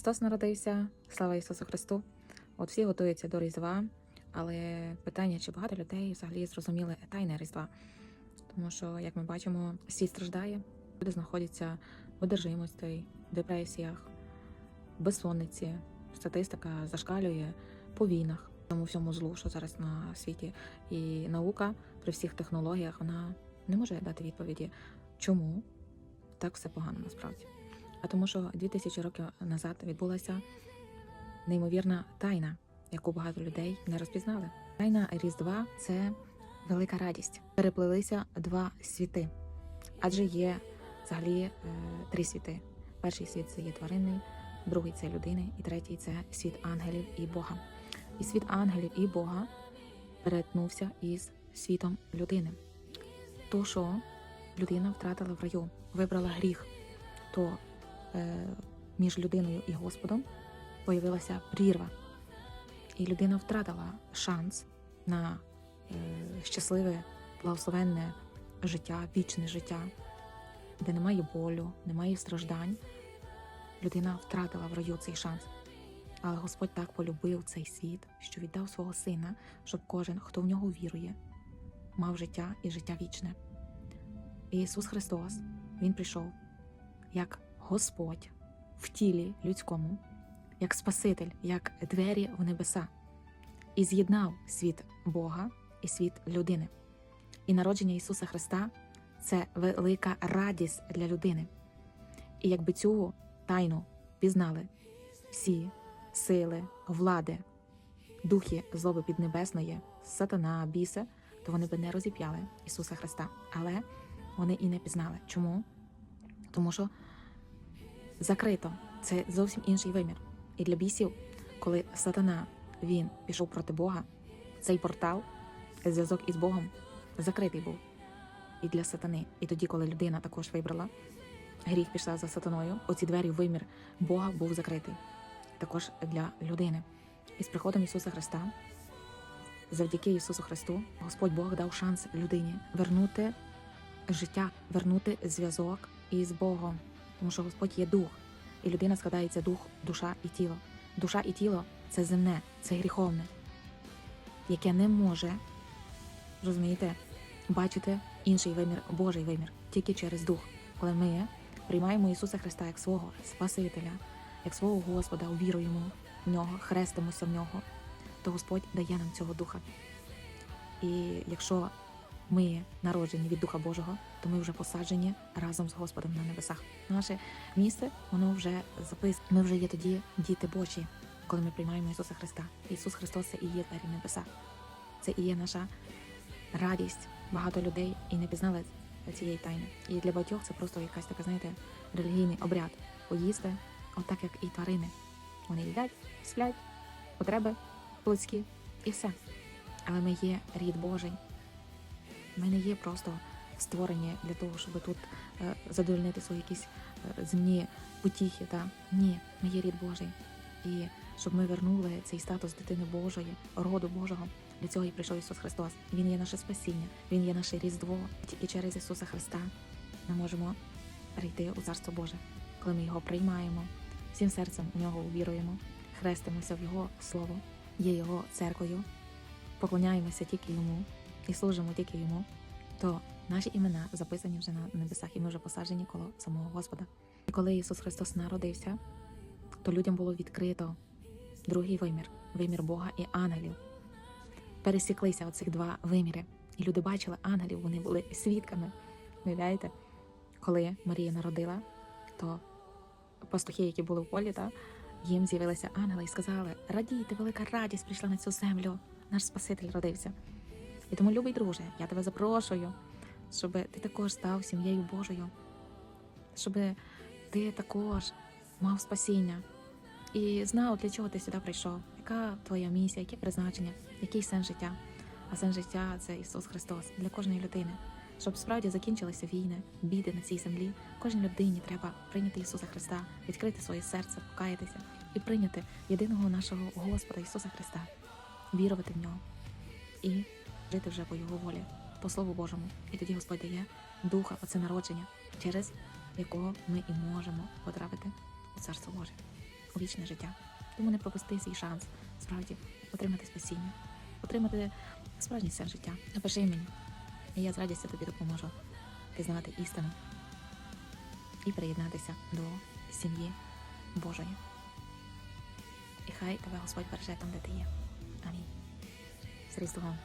Христос народився, слава Ісусу Христу. От всі готуються до Різдва, але питання, чи багато людей взагалі зрозуміли тайне Різдва. Тому що, як ми бачимо, світ страждає, люди знаходяться в одержимості, депресіях, безсонниці. Статистика зашкалює по війнах, тому всьому злу, що зараз на світі. І наука при всіх технологіях вона не може дати відповіді, чому так все погано насправді. А тому, що 2000 років назад відбулася неймовірна тайна, яку багато людей не розпізнали. Тайна Різдва це велика радість. Переплилися два світи, адже є взагалі е, три світи. Перший світ це є тваринний, другий це людини, і третій це світ ангелів і Бога. І світ ангелів і Бога перетнувся із світом людини. То, що людина втратила в раю, вибрала гріх, то між людиною і Господом появилася прірва, і людина втратила шанс на е, щасливе, благословенне життя, вічне життя, де немає болю, немає страждань. Людина втратила в раю цей шанс. Але Господь так полюбив цей світ, що віддав свого сина, щоб кожен, хто в нього вірує, мав життя і життя вічне. І Ісус Христос, Він прийшов як Господь в тілі людському, як Спаситель, як двері в небеса, і з'єднав світ Бога і світ людини. І народження Ісуса Христа це велика радість для людини. І якби цю тайну пізнали всі сили, влади, духи злоби піднебесної, сатана, біса, то вони би не розіп'яли Ісуса Христа. Але вони і не пізнали. Чому? Тому що закрито це зовсім інший вимір. І для бісів, коли сатана він пішов проти Бога, цей портал, зв'язок із Богом, закритий був і для сатани. І тоді, коли людина також вибрала, гріх пішла за сатаною, оці двері вимір Бога був закритий. Також для людини. І з приходом Ісуса Христа, завдяки Ісусу Христу, Господь Бог дав шанс людині вернути життя, вернути зв'язок із Богом. Тому що Господь є дух, і людина складається дух, душа і тіло. Душа і тіло це земне, це гріховне, яке не може, розумієте, бачити інший вимір, Божий вимір, тільки через дух. Коли ми приймаємо Ісуса Христа як свого Спасителя, як свого Господа, увіруємо в нього, хрестимося в нього, то Господь дає нам цього духа. І якщо ми народжені від Духа Божого, то ми вже посаджені разом з Господом на небесах. Наше місце воно вже записано. Ми вже є тоді діти Божі, коли ми приймаємо Ісуса Христа. Ісус Христос це і є двері небеса. Це і є наша радість. Багато людей і не пізнали цієї тайни. І для багатьох це просто якась така, знаєте, релігійний обряд. Поїсти, отак як і тварини. Вони їдять, сплять, потреби плотські і все. Але ми є рід Божий. Ми не є просто створені для того, щоб тут е, задовольнити свої якісь е, земні потіхи. Та? Ні, ми є рід Божий. І щоб ми вернули цей статус дитини Божої, роду Божого. Для цього і прийшов Ісус Христос. Він є наше спасіння, Він є наше Різдво. Тільки через Ісуса Христа ми можемо прийти у Царство Боже, коли ми його приймаємо, всім серцем у нього увіруємо, хрестимося в Його Слово, є Його церквою, поклоняємося тільки йому і служимо тільки йому, то наші імена записані вже на небесах, і ми вже посаджені коло самого Господа. І коли Ісус Христос народився, то людям було відкрито другий вимір вимір Бога і ангелів. Пересіклися оцих два виміри. І люди бачили ангелів, вони були свідками. Уявляєте? Коли Марія народила, то пастухи, які були в полі, та, їм з'явилися ангели і сказали: Радійте, велика радість прийшла на цю землю, наш Спаситель родився. І тому, любий друже, я тебе запрошую, щоб ти також став сім'єю Божою, щоб ти також мав спасіння і знав, для чого ти сюди прийшов, яка твоя місія, яке призначення, який сенс життя. А сенс життя це Ісус Христос для кожної людини. Щоб справді закінчилися війни, біди на цій землі, кожній людині треба прийняти Ісуса Христа, відкрити своє серце, покаятися і прийняти єдиного нашого Господа Ісуса Христа, вірувати в нього і жити вже по Його волі, по Слову Божому. І тоді Господь дає духа, оце народження, через якого ми і можемо потрапити у Царство Боже. у вічне життя. Тому не пропусти свій шанс справді отримати спасіння, отримати справжній сенс життя. Напиши мені, і я з радістю тобі допоможу пізнавати істину і приєднатися до сім'ї Божої. І хай тебе Господь береже там, де ти є. Амінь. З Різдвом!